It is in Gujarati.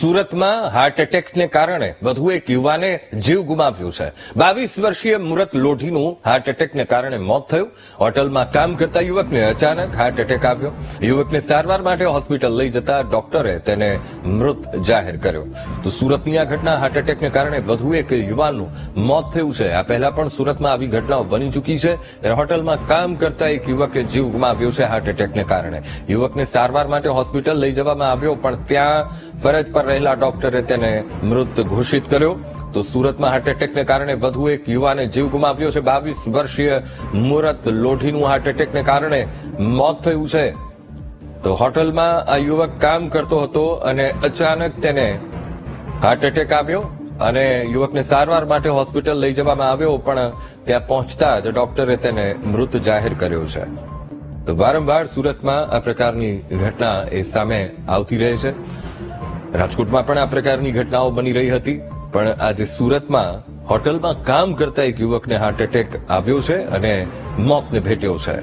સુરતમાં હાર્ટ એટેકને કારણે વધુ એક યુવાને જીવ ગુમાવ્યું છે. બાવીસ વર્ષીય મુરત લોઢીનું હાર્ટ એટેકને કારણે મોત થયું. હોટલમાં કામ કરતા યુવકને અચાનક હાર્ટ એટેક આવ્યો. યુવકને સારવાર માટે હોસ્પિટલ લઈ જતા ડોક્ટરે તેને મૃત જાહેર કર્યો. તો સુરતની આ ઘટના હાર્ટ એટેકને કારણે વધુ એક યુવાનનું મોત થયું છે. આ પહેલા પણ સુરતમાં આવી ઘટનાઓ બની ચૂકી છે. હોટલમાં કામ કરતા એક યુવકે જીવ ગુમાવ્યો છે હાર્ટ એટેકને કારણે. યુવકને સારવાર માટે હોસ્પિટલ લઈ જવામાં આવ્યો, પણ ત્યાં ફરજ પર રહેલા ડોક્ટરે તેને મૃત ઘોષિત કર્યો. તો સુરતમાં હાર્ટ એટેકને કારણે વધુ એક યુવાને જીવ ગુમાવ્યો છે. બાવીસ વર્ષીય મુરત લોઢીનું હાર્ટ એટેકને કારણે મોત થયું છે. તો હોટલમાં આ યુવક કામ કરતો હતો અને અચાનક તેને હાર્ટ એટેક આવ્યો અને યુવકને સારવાર માટે હોસ્પિટલ લઈ જવામાં આવ્યો, પણ ત્યાં પહોંચતા જ ડોક્ટરે તેને મૃત જાહેર કર્યો છે. તો વારંવાર સુરતમાં આ પ્રકારની ઘટના એ સામે આવતી રહે છે. રાજકોટમાં પણ આ પ્રકારની ઘટનાઓ બની રહી હતી, પણ આજે સુરતમાં હોટલમાં કામ કરતા એક યુવકને હાર્ટ એટેક આવ્યો છે અને મોતને ભેટ્યો છે.